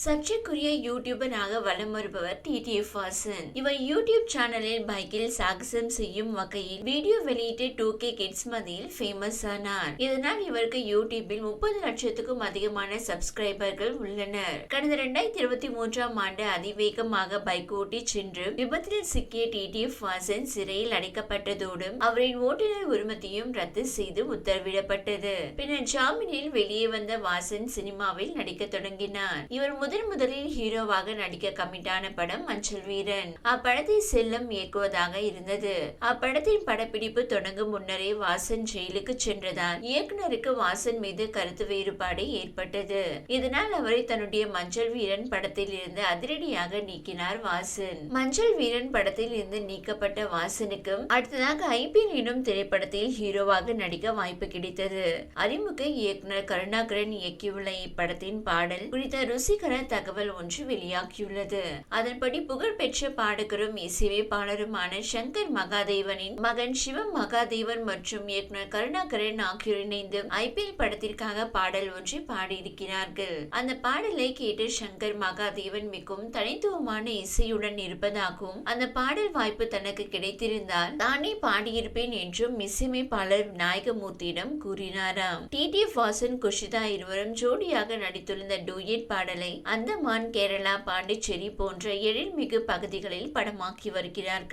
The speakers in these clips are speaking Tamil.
சர்ச்சைக்குரிய யூடியூபராக வலம் வருபவர் டிடிஎஃப் வாசன் இவர் யூடியூப் சேனலில் பைக்கில் சாகசம் செய்யும் வகையில் வீடியோ வெளியிட்டு டூ கே கிட்ஸ் மத்தியில் ஃபேமஸ் ஆனார். இதனால் இவருக்கு யூடியூபில் முப்பது லட்சத்துக்கும் அதிகமான சப்ஸ்கிரைபர்கள் உள்ளனர். கடந்த இரண்டாயிரத்தி இருபத்தி மூன்றாம் ஆண்டு அதிவேகமாக பைக் ஓட்டி சென்று விபத்தில் சிக்கிய டிடிஎஃப் வாசன் சிறையில் அடைக்கப்பட்டதோடு அவரின் ஓட்டுநர் உரிமத்தையும் ரத்து செய்து உத்தரவிடப்பட்டது. பின்னர் ஜாமீனில் வெளியே வந்த வாசன் சினிமாவில் நடிக்க தொடங்கினார். இவர் முதன் முதலில் ஹீரோவாக நடிக்க கமிட்டான படம் மஞ்சள் வீரன். அப்படத்தை செல்லம் இயக்குவதாக இருந்தது. அப்படத்தின் படப்பிடிப்பு தொடங்கும் முன்னரே வாசன் ஜெயிலுக்கு சென்றதால் இயக்குனருக்கு வாசன் மீது கருத்து வேறுபாடு ஏற்பட்டது. இதனால் அவரை தன்னுடைய மஞ்சள் வீரன் படத்தில் இருந்து அதிரடியாக நீக்கினார் வாசன். மஞ்சள் வீரன் படத்தில் இருந்து நீக்கப்பட்ட வாசனுக்கும் அடுத்ததாக ஐபிஎல் எனும் திரைப்படத்தில் ஹீரோவாக நடிக்க வாய்ப்பு கிடைத்தது. அறிமுக இயக்குனர் கருணாகரன் இயக்கியுள்ள இப்படத்தின் பாடல் குறித்த ருசிகர தகவல் ஒன்று வெளியாகியுள்ளது. அதன்படி புகழ்பெற்ற பாடகரும் இசையமைப்பாளருமான சங்கர் மகாதேவனின் மகன் சிவம் மகாதேவன் மற்றும் இயக்குனர் கருணாகரன் ஆகியோர் இணைந்து ஐபிஎல் படத்திற்காக பாடல் ஒன்றை பாடியிருக்கிறார்கள். அந்த பாடலை கேட்டு சங்கர் மகாதேவன் மிகவும் தனித்துவமான இசையுடன் இருப்பதாகவும் அந்த பாடல் வாய்ப்பு தனக்கு கிடைத்திருந்தால் தானே பாடியிருப்பேன் என்றும் இசையமைப்பாளர் விநாயகமூர்த்தியிடம் கூறினாராம். டிடிஎஃப் வாசன் குஷிதா இருவரும் ஜோடியாக நடித்துள்ள டூயட் பாடலை அந்தமான் கேரளா பாண்டிச்சேரி போன்ற எழில்மிகு பகுதிகளில் படமாக்கி வருகிறார்கள்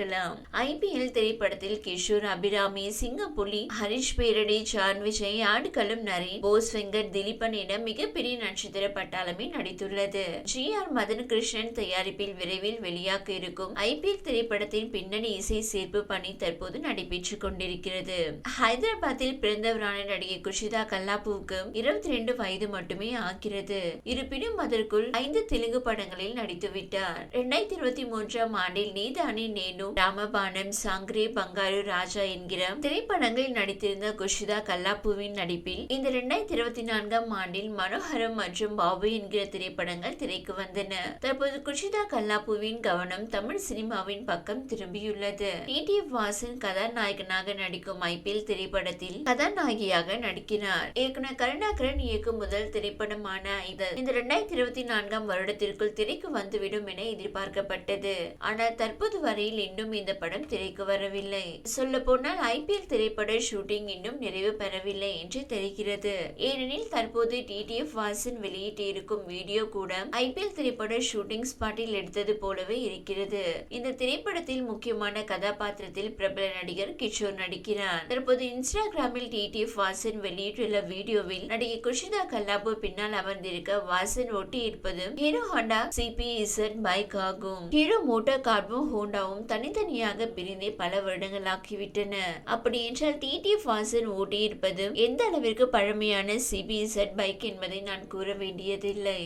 ஐபிஎல் திரைப்படத்தில் கிஷோர் அபிராமி சிங்கப்புலி ஹரிஷ் பேரடி ஜான் விஜய் ஆடுகளம் நரேன் போஸ் வெங்கட் திலீபன் என மிகப்பெரிய நட்சத்திர பட்டாளமே நடித்துள்ளது. ஜி ஆர் மதன் கிருஷ்ணன் தயாரிப்பில் விரைவில் வெளியாக இருக்கும் ஐபிஎல் திரைப்படத்தின் பின்னணி இசை சேர்ப்பு பணி தற்போது நடைபெற்றுக் கொண்டிருக்கிறது. ஹைதராபாத்தில் பிறந்தவரான நடிகை குஷிதா கல்லாப்புவுக்கு இருபத்தி ரெண்டு வயது மட்டுமே ஆகிறது. இருப்பினும் அதற்கு அதற்குள் ஐந்து தெலுங்கு படங்களில் நடித்துவிட்டார். இரண்டாயிரத்தி இருபத்தி மூன்றாம் ஆண்டில் நீதானி நேனு ராமபானம் சாங்கரே பங்காரு ராஜா என்கிற திரைப்படங்களில் நடித்திருந்த குஷிதா கல்லாப்புவின் நடிப்பில் இந்த இரண்டாயிரத்தி இருபத்தி நான்காம் ஆண்டில் மனோகரம் மற்றும் பாபு என்கிற திரைப்படங்கள் திரைக்கு வந்தன. தற்போது குஷிதா கல்லாப்புவின் கவனம் தமிழ் சினிமாவின் பக்கம் திரும்பியுள்ளது. டிடிஎஃப் வாசன் கதாநாயகனாக நடிக்கும் ஐபிஎல் திரைப்படத்தில் கதாநாயகியாக நடிக்கிறார். இயக்குனர் கருணாகரன் இயக்கும் முதல் திரைப்படமான இது. இந்த இரண்டாயிரத்தி இருபத்தி நான்காம் வருடத்திற்குள் திரைக்கு வந்துவிடும் என எதிர்பார்க்கப்பட்டது. ஆனால் தற்போது வரையில் இன்னும் இந்த படம் திரைக்கு வரவில்லை. சொல்ல போனால் ஐபிஎல் திரைப்பட ஷூட்டிங் இன்னும் நிறைவு பெறவில்லை என்று தெரிகிறது. ஏனெனில் தற்போது டிடிஎஃப் வாசன் வெளியிட்டிருக்கும் வீடியோ கூட ஐபிஎல் திரைப்பட ஷூட்டிங் ஸ்பாட்டில் எடுத்தது போலவே இருக்கிறது. இந்த திரைப்படத்தில் முக்கியமான கதாபாத்திரத்தில் பிரபல நடிகர் கிஷோர் நடிக்கிறார். தற்போது இன்ஸ்டாகிராமில் டிடிஎஃப் வாசன் வெளியிட்டுள்ள வீடியோவில் நடிகை குஷிதா கல்லாபு பின்னால் அமர்ந்திருக்க வாசன் ஒட்டி இருப்பது Hero Honda C B Z bike ஆகும். ஹீரோ மோட்டார் கார்பும் ஹோண்டாவும் தனித்தனியாக பிரிந்தே பல வருடங்களாக்கிவிட்டன. அப்படி என்றால் டிடி ஃபாசன் ஓட்டி இருப்பது எந்த அளவிற்கு பழமையான சிபி இசட் பைக் என்பதை நான் கூற வேண்டியதில்லை.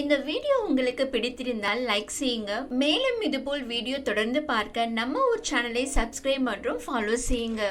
இந்த வீடியோ உங்களுக்கு பிடித்திருந்தால் லைக் செய்யுங்க. மேலும் இதுபோல் வீடியோ தொடர்ந்து பார்க்க நம்ம ஒரு சேனலை சப்ஸ்கிரைப் மற்றும் ஃபாலோ செய்யுங்க.